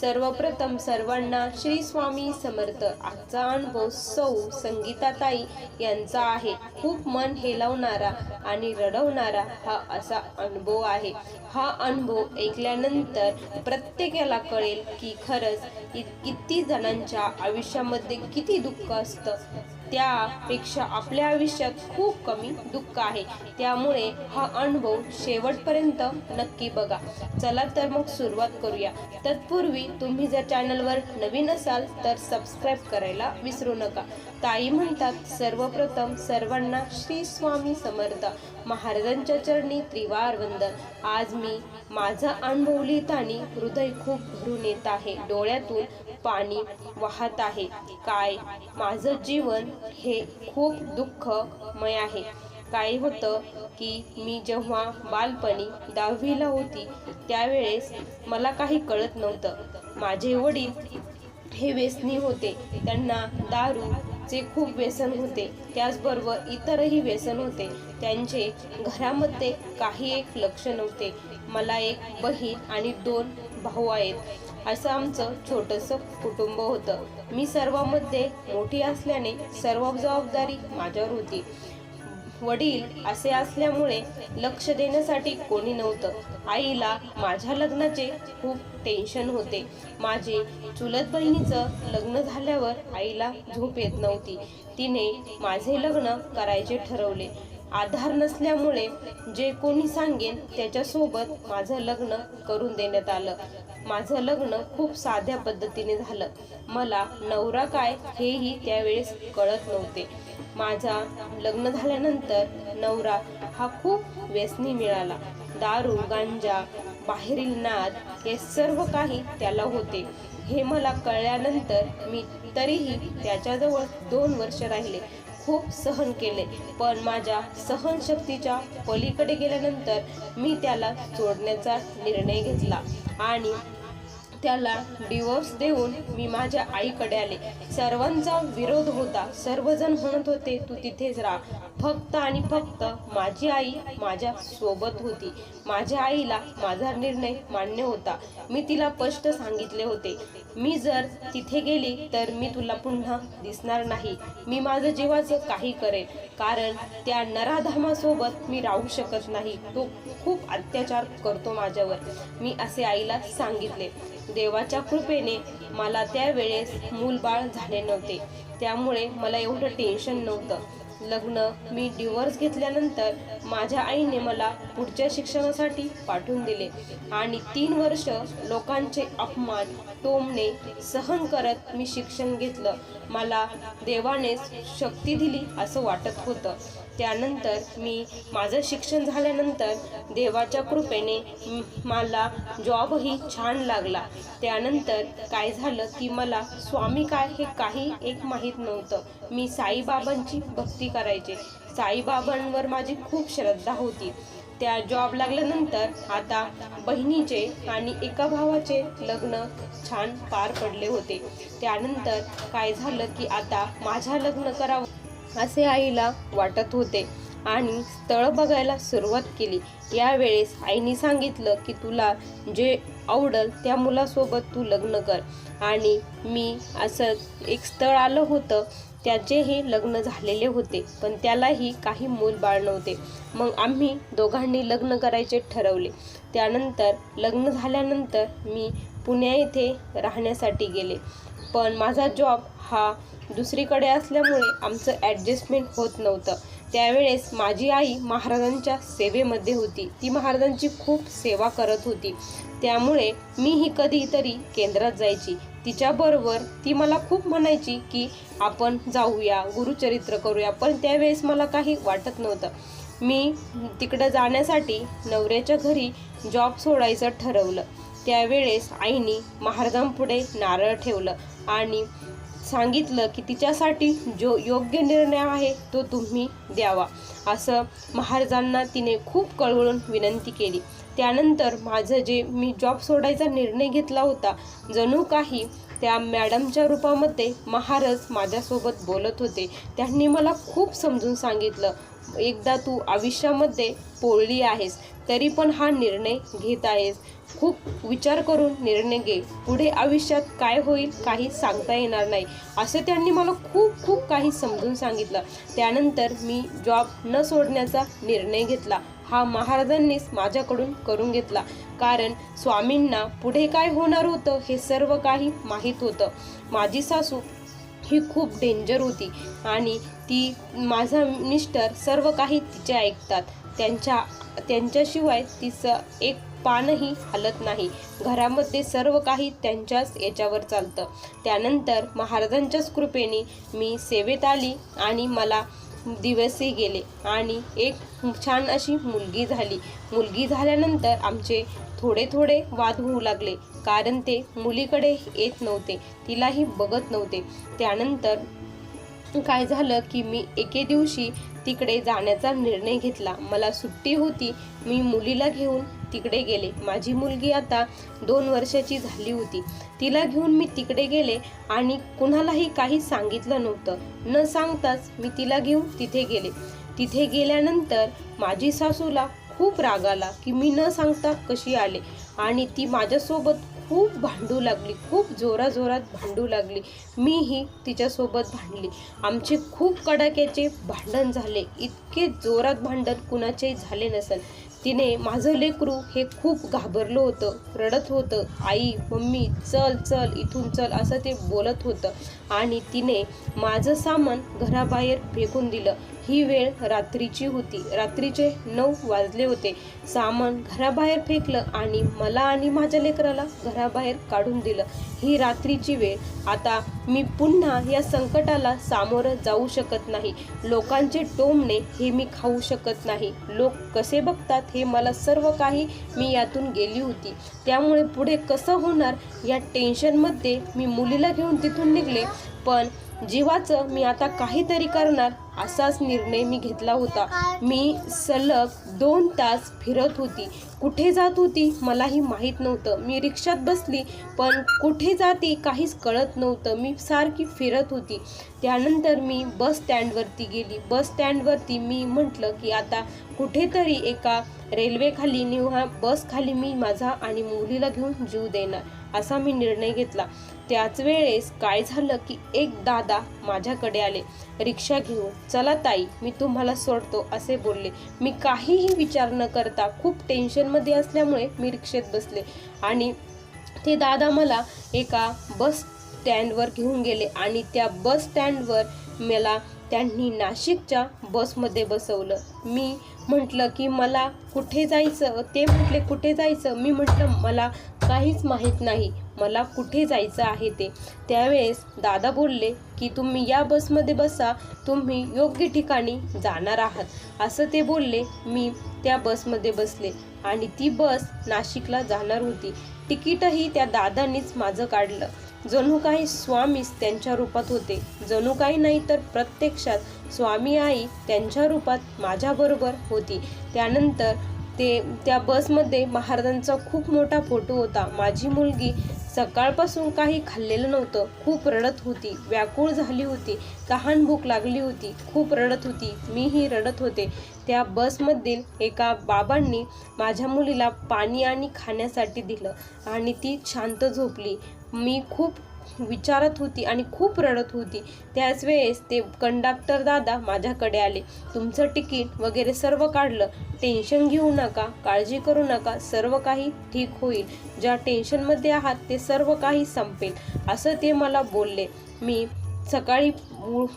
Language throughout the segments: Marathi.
सर्वप्रथम सर्वांना श्री स्वामी समर्थ. आजचा अनुभव सौ संगीताताई यांचा आहे. खूप मन हेलावणारा आणि रडवणारा हा असा अनुभव आहे. हा अनुभव ऐकल्यानंतर प्रत्येकाला कळेल की खरंच इ- किती जणांच्या आयुष्यामध्ये किती दुःख असतं. त्यापेक्षा आपल्या आयुष्यात खूप कमी दुःख आहे. त्यामुळे हा अनुभव शेवटपर्यंत नक्की बघा. चला तर मग सुरुवात करूया. तत्पूर्वी तुम्ही जर चॅनलवर नवीन असाल तर सबस्क्राईब करायला विसरू नका. ताई म्हणतात सर्वप्रथम सर्वांना श्री स्वामी समर्थ. महाराजांच्या चरणी त्रिवार वंदन आज मी माझा अनुभव आणि हृदय खूप भरून येत आहे. डोळ्यातून पाणी वाहत आहे. काय माझं जीवन हे खूप दुःखमय आहे. काय होतं की मी जेव्हा बालपणी दहावीला होती त्यावेळेस मला काही कळत नव्हतं. माझे वडील हे व्यसनी होते. त्यांना दारूचे खूप व्यसन होते. त्याचबरोबर इतरही व्यसन होते. त्यांचे घरामध्ये काही एक लक्ष नव्हते. मला एक बहीण आणि दोन भाऊ आहेत. असं आमचं छोटंसं कुटुंब होतं. मी सर्वांमध्ये मोठी असल्याने सर्व जबाबदारी माझ्यावर होती. वडील असे असल्यामुळे लक्ष देण्यासाठी कोणी नव्हतं. आईला माझ्या लग्नाचे खूप टेन्शन होते. माझे चुलत बहिणीचं लग्न झाल्यावर आईला झोप येत नव्हती. तिने माझे लग्न करायचे ठरवले. आधार नसल्यामुळे जे कोणी सांगेन त्याच्यासोबत माझं लग्न करून देण्यात आलं. माझं लग्न खूप साध्या पद्धतीने झालं. मला नवरा काय हेही त्यावेळेस कळत नव्हते. माझा लग्न झाल्यानंतर नवरा हा खूप व्यसनी मिळाला. दारू गांजा बाहेरील नाद हे सर्व काही त्याला होते. हे मला कळल्यानंतर मी तरीही त्याच्याजवळ दोन वर्ष राहिले. खूप सहन केले. पण माझ्या सहनशक्तीच्या पलीकडे गेल्यानंतर मी त्याला सोडण्याचा निर्णय घेतला. आणि त्याला डिवोर्स देऊन मी माझ्या आईकडे आले. सर्वांचा विरोध होता. सर्वजण म्हणत होते तू तिथेच राहा. फक्त आणि फक्त माझी आई माझ्या सोबत होती. माझ्या आईला माझा निर्णय मान्य होता. मी तिला स्पष्ट सांगितले होते मी जर तिथे गेली तर मी तुला पुन्हा दिसणार नाही. मी माझं जीवाचं काही करेन. कारण त्या नराधामासोबत मी राहू शकत नाही. तो खूप अत्याचार करतो माझ्यावर. मी असे आईला सांगितले. देवाच्या कृपेने मला त्यावेळेस मूलबाळ झाले नव्हते. त्यामुळे मला एवढं टेन्शन नव्हतं. लग्न मी डिवोर्स घेतल्यानंतर माझ्या आईने मला पुढच्या शिक्षणासाठी पाठवून दिले आणि तीन वर्ष लोकांचे अपमान टोमणे सहन करत मी शिक्षण घेतलं. मला देवानेच शक्ती दिली असं वाटत होतं. त्यानंतर मी माझं शिक्षण झाल्यानंतर देवाच्या कृपेने मला जॉबही छान लागला. त्यानंतर काय झालं की मला स्वामी काय हे काही एक माहीत नव्हतं. मी साईबाबांची भक्ती करायचे. साईबाबांवर माझी खूप श्रद्धा होती. त्या जॉब लागल्यानंतर आता बहिणीचे आणि एका भावाचे लग्न छान पार पडले होते. त्यानंतर काय झालं की आता माझ्या लग्न करावं असे आईला वाटत होते. आणि स्थळ बघायला सुरुवात केली. यावेळेस आईने सांगितलं की तुला जे आवडल त्या मुलासोबत तू लग्न कर. आणि मी असं एक स्थळ आलं होतं. त्याचेही लग्न झालेले होते पण त्यालाही काही मूल बाळ नव्हते. मग आम्ही दोघांनी लग्न करायचे ठरवले. त्यानंतर लग्न झाल्यानंतर मी पुण्या येथे राहण्यासाठी गेले. पण माझा जॉब हा दुसरीकडे असल्यामुळे आमचं ॲडजस्टमेंट होत नव्हतं. त्यावेळेस माझी आई महाराजांच्या सेवेमध्ये होती. ती महाराजांची खूप सेवा करत होती. त्यामुळे मीही कधीतरी केंद्रात जायची. तिच्याबरोबर ती मला खूप म्हणायची की आपण जाऊया गुरुचरित्र करूया. पण त्यावेळेस मला काही वाटत नव्हतं. मी तिकडं जाण्यासाठी नवऱ्याच्या घरी जॉब सोडायचं ठरवलं. त्यावेळेस आईने महाराजांपुढे नारळ ठेवलं आणि सांगितलं की तिच्यासाठी जो योग्य निर्णय आहे तो तुम्ही द्यावा. असं महाराजांना तिने खूप कळवळून विनंती केली. त्यानंतर माझं जे मी जॉब सोडायचा निर्णय घेतला होता जणू काही त्या मॅडमच्या रूपामध्ये महाराज माझ्यासोबत बोलत होते. त्यांनी मला खूप समजून सांगितलं. एकदा तू आयुष्यामध्ये पोळली आहेस तरी पण हा निर्णय घेत आहेस. खूप विचार करून निर्णय घे. पुढे आयुष्यात काय होईल काही सांगता येणार नाही. असं त्यांनी मला खूप खूप काही समजून सांगितलं. त्यानंतर मी जॉब न सोडण्याचा निर्णय घेतला. हा महाराजांनीच माझ्याकडून करून घेतला. कारण स्वामींना पुढे काय होणार होतं हे सर्व काही माहीत होतं. माझी सासू ही खूप डेंजर होती आणि ती माझा मिस्टर सर्व काही तिचे ऐकतात. त्यांच्या त्यांच्याशिवाय तिचं एक पानही हलत नाही. घरामध्ये सर्व काही त्यांच्याच याच्यावर चालतं. त्यानंतर महाराजांच्याच कृपेने मी सेवेत आली आणि मला दिवसही गेले आणि एक छान अशी मुलगी झाली. मुलगी झाल्यानंतर आमचे थोडे थोडे वाद होऊ लागले. कारण ते मुलीकडे येत नव्हते. तिलाही बघत नव्हते. त्यानंतर काय झालं की मी एके दिवशी तिकडे जाण्याचा निर्णय घेतला. मला सुट्टी होती. मी मुलीला घेऊन तिकडे गेले. माझी मुलगी आता दोन वर्षाची झाली होती. तिला घेऊन मी तिकडे गेले आणि कुणालाही काही सांगितलं नव्हतं. न सांगताच मी तिला घेऊन तिथे गेले. तिथे गेल्यानंतर माझी सासूला खूप राग आला की मी न सांगता कशी आले? आणि ती माझ्यासोबत खूप भांडू लागली खूप जोराजोरात भांडू लागली. मीही तिच्यासोबत भांडली. आमचे खूप कडाक्याचे भांडण झाले. इतके जोरात भांडण कुणाचेही झाले नसेल तिने माझं लेकरू हे खूप घाबरलं होतं रडत होतं. आई मम्मी चल चल इथून चल असं ते बोलत होतं. आणि तिने माझं सामान घराबाहेर फेकून दिलं. ही वेळ रात्रीची होती. रात्रीचे नऊ वाजले होते. सामान घराबाहेर फेकलं आणि मला आणि माझ्या लेकराला घराबाहेर काढून दिलं. ही रात्रीची वेळ. आता मी पुन्हा या संकटाला सामोरं जाऊ शकत नाही. लोकांचे टोमणे हे मी खाऊ शकत नाही. लोक कसे बघतात हे मला सर्व काही मी यातून गेली होती. त्यामुळे पुढे कसं होणार या टेन्शनमध्ये मी मुलीला घेऊन तिथून निघले. पण जीवाचं मी आता काहीतरी करणार असाच निर्णय मी घेतला होता. मी सलग दोन तास फिरत होती. कुठे जात होती मलाही माहीत नव्हतं. मी रिक्षात बसली पण कुठे जाते काहीच कळत नव्हतं. मी सारखी फिरत होती. त्यानंतर मी बस स्टँडवरती गेली. बस स्टँडवरती मी म्हटलं की आता कुठेतरी एका रेल्वेखाली निव्हा बसखाली मी माझा आणि मुलीला घेऊन जीव देणार असा मी निर्णय घेतला. त्याच वेळेस काय झालं की एक दादा माझ्याकडे आले. रिक्षा घेऊन चला ताई मी तुम्हाला सोडतो असे बोलले. मी काहीही विचार न करता खूप टेन्शनमध्ये असल्यामुळे मी रिक्षेत बसले. आणि ते दादा मला एका बस स्टँडवर घेऊन गेले आणि त्या बस स्टँडवर मला त्यांनी नाशिकच्या बसमध्ये बसवलं. मी म्हटलं की मला कुठे जायचं? ते म्हटले कुठे जायचं? मी म्हटलं मला काहीच माहीत नाही. मला कुठे जायचं आहे ते. त्यावेळेस दादा बोलले की तुम्ही या बसमध्ये बसा. तुम्ही योग्य ठिकाणी जाणार आहात. असं ते बोलले. मी त्या बसमध्ये बसले आणि ती बस नाशिकला जाणार होती. तिकीटही त्या दादांनीच माझं काढलं. जणू काही स्वामीच त्यांच्या रूपात होते. जणू काही नाही तर प्रत्यक्षात स्वामी आई त्यांच्या रूपात माझ्याबरोबर होती. त्यानंतर ते त्या बसमध्ये महाराजांचा खूप मोठा फोटो होता. माझी मुलगी सकाळपासून काही खाल्लेलं नव्हतं. खूप रडत होती. व्याकुळ झाली होती. तहान भूक लागली होती. खूप रडत होती. मीही रडत होते. त्या बसमधील एका बाबांनी माझ्या मुलीला पाणी आणि खाण्यासाठी दिलं आणि ती शांत झोपली. मी खूप विचारत होती आणि खूप रडत होती. त्याच वेळेस ते कंडक्टर दादा माझ्याकडे आले. तुमचं तिकीट वगैरे सर्व काढलं. टेन्शन घेऊ नका काळजी करू नका सर्व काही ठीक होईल. ज्या टेन्शनमध्ये आहात ते सर्व काही संपेल. असं ते मला बोलले. मी सकाळी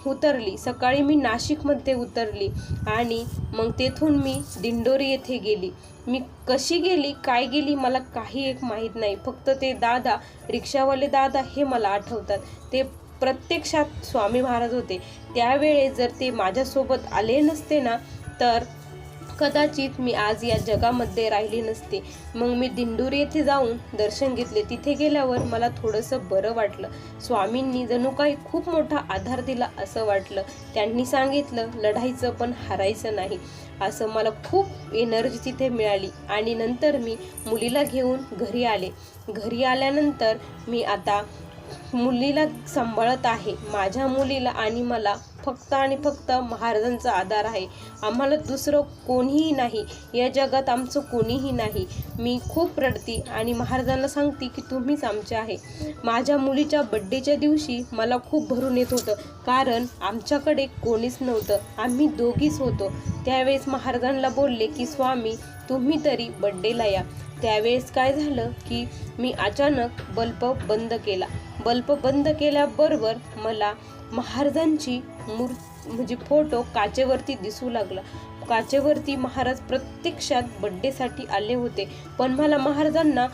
उतरली. सकाळी मी नाशिकमध्ये उतरली आणि मग तेथून मी दिंडोरी येथे गेली. मी कशी गेली काय गेली मला काही एक माहीत नाही. फक्त ते दादा रिक्षावाले दादा हे मला आठवतात. ते प्रत्यक्षात स्वामी महाराज होते. त्यावेळेस जर ते माझ्यासोबत आले नसते ना तर कदाचित मी आज या जगामध्ये राहिले नसते. मग मी दिंडूर येथे जाऊन दर्शन घेतले. तिथे गेल्यावर मला थोडंसं बरं वाटलं. स्वामींनी जणू काही खूप मोठा आधार दिला असं वाटलं. त्यांनी सांगितलं लढायचं पण हारायचं नाही. असं मला खूप एनर्जी तिथे मिळाली. आणि नंतर मी मुलीला घेऊन घरी आले. घरी आल्यानंतर मी आता मुलीला सांभाळत आहे. माझ्या मुलीला आणि मला फक्त आणि फक्त महाराजांचा आधार आहे. आम्हाला दुसरं कोणीही नाही. या जगात आमचं कोणीही नाही. मी खूप रडती आणि महाराजांना सांगते की तुम्हीच आमचे आहे. माझ्या मुलीच्या बड्डेच्या दिवशी मला खूप भरून येत होतं. कारण आमच्याकडे कोणीच नव्हतं. आम्ही दोघीच होतो. त्यावेळेस महाराजांना बोलले की स्वामी तुम्ही तरी बड्डेला या. त्यावेळेस काय झालं की मी अचानक बल्ब बंद केला. बल्ब बंद केल्याबरोबर मला महाराजांची मूर म्हणजे फोटो काचेवरती दिसू लागला. काचेवरती महाराज प्रत्यक्षात बड्डेसाठी आले होते. पण मला महाराजांना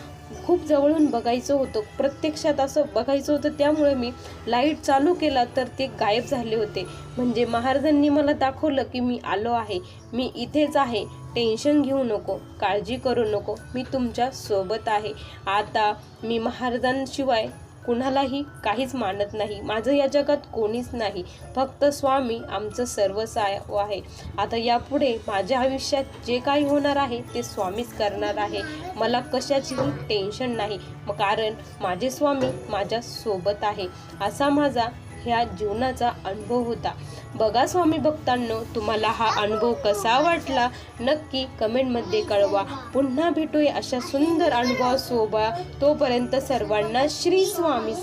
खूप जवळून बघायचं होतं. प्रत्यक्षात असं बघायचं होतं त्यामुळे मी लाइट चालू केला तर ते गायब झाले होते. म्हणजे महाराजांनी मला दाखवलं की मी आलो आहे. मी इथेच आहे. टेन्शन घेऊ नको. काळजी करू नको. मी तुमच्यासोबत आहे. आता मी महाराजांशिवाय कुणालाही काहीच मानत नाही. माझं या जगात कोणीच नाही. फक्त स्वामी आमचं सर्वस्व आहे आहे. आता यापुढे माझ्या आयुष्यात जे काही होणार आहे ते स्वामीच करणार आहे. मला कशाचीही टेन्शन नाही. कारण माझे स्वामी माझ्या सोबत आहे. असा माझा ह्या जीवनाचा अनुभव होता. बघा स्वामी भक्तांनो तुम्हाला हा अनुभव कसा वाटला? नक्की कमेंटमध्ये कळवा. पुन्हा भेटूया अशा सुंदर अनुभवासोबत. तोपर्यंत सर्वांना श्री स्वामी